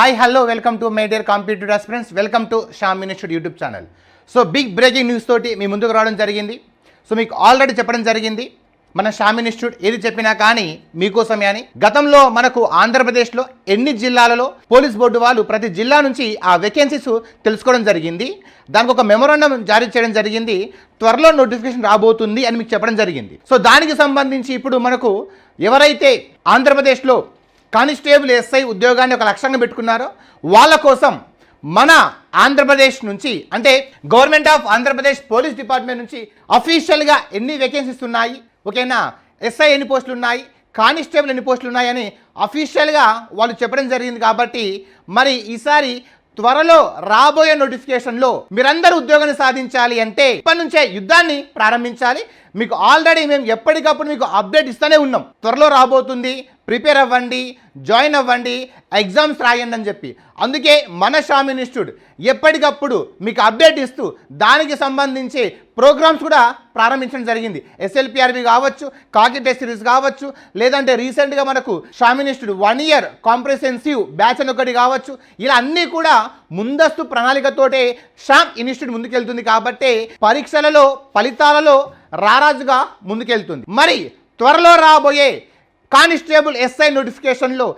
Hi hello welcome to my dear competitive aspirants welcome to Sham institute YouTube channel so big breaking news తోటి మీ ముందుకు రావడం జరిగింది. So మీకు already చెప్పడం జరిగింది. మన షామ్ ఇన్స్టిట్యూట్ ఏది చెప్పినా కానీ మీకోసమే అని. గతంలో మనకు ఆంధ్రప్రదేశ్లో ఎన్ని జిల్లాలలో పోలీస్ బోర్డు వాళ్ళు ప్రతి జిల్లా నుంచి ఆ వేకెన్సీస్ తెలుసుకోవడం జరిగింది. దానికి ఒక మెమోరాండం జారీ చేయడం జరిగింది. త్వరలో నోటిఫికేషన్ రాబోతుంది అని మీకు చెప్పడం జరిగింది. సో దానికి సంబంధించి ఇప్పుడు మనకు ఎవరైతే ఆంధ్రప్రదేశ్లో కానిస్టేబుల్ ఎస్ఐ ఉద్యోగాన్ని ఒక లక్ష్యంగా పెట్టుకున్నారో. వాళ్ళ కోసం మన ఆంధ్రప్రదేశ్ నుంచి అంటే government of Andhra Pradesh police department నుంచి అఫీషియల్గా ఎన్ని వేకెన్సీస్ ఉన్నాయి? ఓకేనా? ఎస్ఐ ఎన్ని పోస్టులు ఉన్నాయి? కానిస్టేబుల్ ఎన్ని పోస్టులు ఉన్నాయని అఫీషియల్గా వాళ్ళు చెప్పడం జరిగింది కాబట్టి మరి ఈసారి త్వరలో రాబోయే నోటిఫికేషన్లో మీరందరూ ఉద్యోగాన్ని సాధించాలి అంటే ఇప్పటి నుంచే యుద్ధాన్ని ప్రారంభించాలి. మీకు ఆల్రెడీ మేము ఎప్పటికప్పుడు మీకు అప్డేట్ ఇస్తూనే ఉన్నాం. త్వరలో రాబోతుంది ప్రిపేర్ అవ్వండి జాయిన్ అవ్వండి ఎగ్జామ్స్ రాయండి అని చెప్పి. అందుకే మన షామ్ ఇన్స్టిట్యూట్ ఎప్పటికప్పుడు మీకు అప్డేట్ ఇస్తూ దానికి సంబంధించి ప్రోగ్రామ్స్ కూడా ప్రారంభించడం జరిగింది. ఎస్ఎల్పిఆర్బి కావచ్చు కాకి టెస్ట్ సిరీస్ కావచ్చు లేదంటే రీసెంట్గా మనకు Sham institute one year comprehensive batch అని ఒకటి కావచ్చు ఇలా అన్నీ కూడా ముందస్తు ప్రణాళికతోటే షామ్ ఇన్స్టిట్యూట్ ముందుకెళ్తుంది కాబట్టి పరీక్షలలో ఫలితాలలో రారాజుగా ముందుకెళ్తుంది. మరి త్వరలో రాబోయే కానిస్టేబుల్ ఎస్ఐ నోటిఫికేషన్లో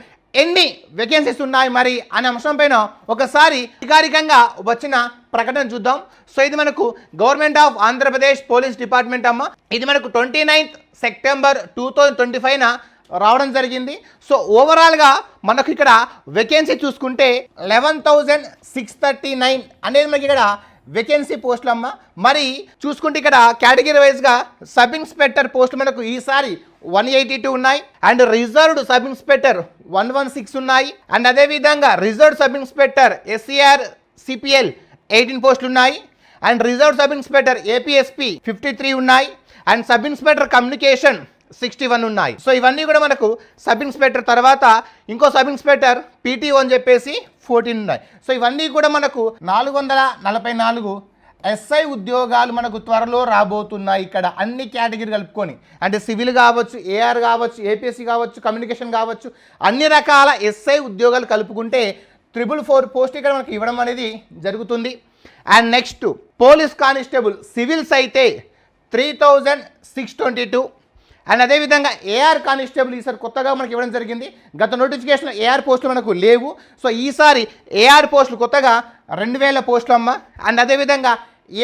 ఎన్ని వేకెన్సీస్ ఉన్నాయి మరి అనే అంశం పైన ఒకసారి అధికారికంగా వచ్చిన ప్రకటన చూద్దాం. సో ఇది మనకు government of Andhra Pradesh police department అమ్మ. ఇది మనకు twenty ninth September two thousand twenty ఫైవ్న రావడం జరిగింది. సో ఓవరాల్గా మనకు ఇక్కడ వేకెన్సీ చూసుకుంటే eleven thousand six thirty nine అనేది మనకి ఇక్కడ వేకెన్సీ పోస్టులు అమ్మ. మరి చూసుకుంటే ఇక్కడ కేటగిరీ వైజ్గా సబ్ ఇన్స్పెక్టర్ పోస్ట్ మనకు ఈసారి వన్ ఎయిటీ టూ ఉన్నాయి. And reserved sub inspector one one six ఉన్నాయి. అండ్ అదేవిధంగా reserved sub inspector SCR CPL eighteen పోస్టులు ఉన్నాయి. And reserve sub inspector APSP fifty three ఉన్నాయి. And sub inspector communication sixty one ఉన్నాయి. So ఇవన్నీ కూడా మనకు సబ్ ఇన్స్పెక్టర్ తర్వాత ఇంకో సబ్ ఇన్స్పెక్టర్ పీటీఓ అని చెప్పేసి ఫోర్టీన్ ఉన్నాయి. సో ఇవన్నీ కూడా మనకు నాలుగు వందల నలభై నాలుగు ఎస్ఐ ఉద్యోగాలు మనకు త్వరలో రాబోతున్నాయి ఇక్కడ అన్ని కేటగిరీ కలుపుకొని. అంటే సివిల్ కావచ్చు ఏఆర్ కావచ్చు ఏపీఎస్సీ కావచ్చు కమ్యూనికేషన్ కావచ్చు అన్ని రకాల ఎస్ఐ ఉద్యోగాలు కలుపుకుంటే త్రిబుల్ ఫోర్ పోస్ట్ ఇక్కడ మనకి ఇవ్వడం అనేది జరుగుతుంది. And next police constable civils అయితే three thousand six twenty two and అదేవిధంగా ఏఆర్ కానిస్టేబుల్ ఈసారి కొత్తగా మనకి ఇవ్వడం జరిగింది. గత నోటిఫికేషన్ ఏఆర్ పోస్టులు మనకు లేవు. సో ఈసారి ఏఆర్ పోస్టులు కొత్తగా రెండు వేల పోస్టులు అమ్మ. అండ్ అదేవిధంగా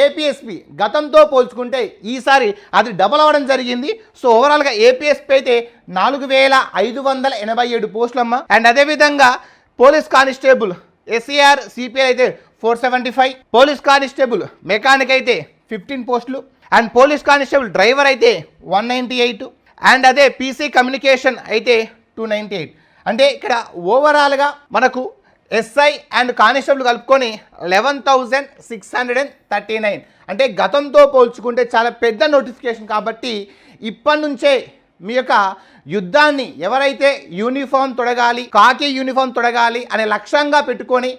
ఏపీఎస్పి గతంతో పోల్చుకుంటే ఈసారి అది డబల్ అవ్వడం జరిగింది. సో ఓవరాల్గా ఏపీఎస్పి అయితే నాలుగు వేల ఐదు వందల ఎనభై ఏడు పోస్టులు అమ్మ. అండ్ అదేవిధంగా పోలీస్ కానిస్టేబుల్ ఎస్ఈఆర్ సిపిఐ అయితే four seventy five police constable mechanic అయితే ఫిఫ్టీన్ పోస్టులు అండ్ పోలీస్ కానిస్టేబుల్ డ్రైవర్ అయితే వన్ నైంటీ ఎయిట్ అండ్ అదే పీసీ కమ్యూనికేషన్ అయితే టూ నైంటీ ఎయిట్ అంటే ఇక్కడ ఓవరాల్గా మనకు ఎస్ఐ అండ్ కానిస్టేబుల్ కలుపుకొని eleven thousand six hundred and thirty nine అంటే గతంతో పోల్చుకుంటే చాలా పెద్ద నోటిఫికేషన్ కాబట్టి ఇప్పటి నుంచే మీ యొక్క యుద్ధాన్ని ఎవరైతే యూనిఫామ్ తొడగాలి కాకి యూనిఫామ్ తొడగాలి అనే లక్ష్యంగా పెట్టుకొని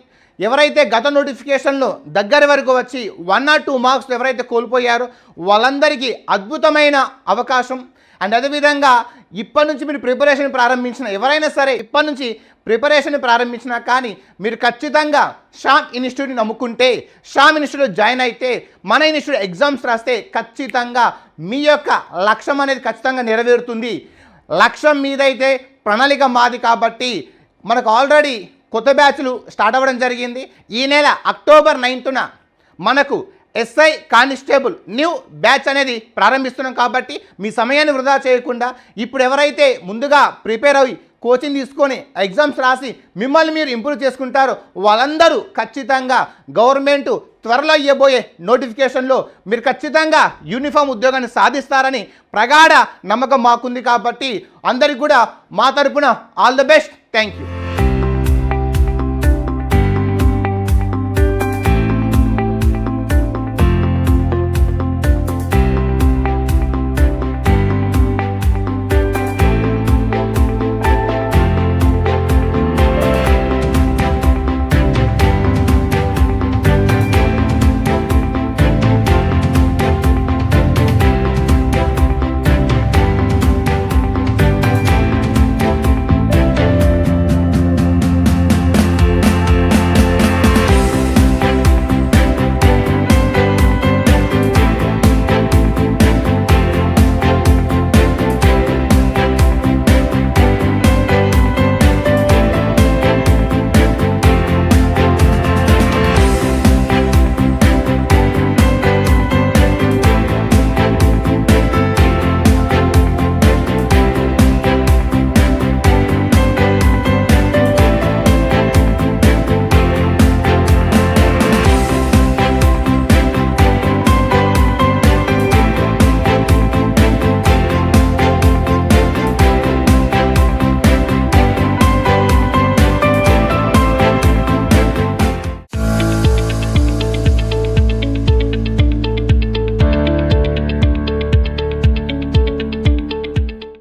ఎవరైతే గత నోటిఫికేషన్లో దగ్గర వరకు వచ్చి వన్ ఆర్ టూ మార్క్స్ ఎవరైతే కోల్పోయారో వాళ్ళందరికీ అద్భుతమైన అవకాశం. అండ్ అదేవిధంగా ఇప్పటి నుంచి మీరు ప్రిపరేషన్ ప్రారంభించిన ఎవరైనా సరే ఇప్పటి నుంచి ప్రిపరేషన్ ప్రారంభించినా కానీ మీరు ఖచ్చితంగా షామ్ ఇన్స్టిట్యూట్ని నమ్ముకుంటే షామ్ ఇన్స్టిట్యూట్ జాయిన్ అయితే మన ఇన్స్టిట్యూట్ ఎగ్జామ్స్ రాస్తే ఖచ్చితంగా మీ యొక్క లక్ష్యం అనేది ఖచ్చితంగా నెరవేరుతుంది. లక్ష్యం మీదైతే ప్రణాళిక మాది కాబట్టి మనకు ఆల్రెడీ కొత్త బ్యాచ్లు స్టార్ట్ అవ్వడం జరిగింది. ఈ నెల అక్టోబర్ నైన్త్న మనకు ఎస్ఐ కానిస్టేబుల్ న్యూ బ్యాచ్ అనేది ప్రారంభిస్తున్నాం కాబట్టి మీ సమయాన్ని వృధా చేయకుండా ఇప్పుడు ఎవరైతే ముందుగా ప్రిపేర్ అయ్యి కోచింగ్ తీసుకొని ఎగ్జామ్స్ రాసి మిమ్మల్ని మీరు ఇంప్రూవ్ చేసుకుంటారో వాళ్ళందరూ ఖచ్చితంగా గవర్నమెంట్ త్వరలో ఇవ్వబోయే నోటిఫికేషన్లో మీరు ఖచ్చితంగా యూనిఫామ్ ఉద్యోగాన్ని సాధిస్తారని ప్రగాఢ నమ్మకం మాకుంది కాబట్టి అందరికి కూడా మా తరపున all the best. Thank you.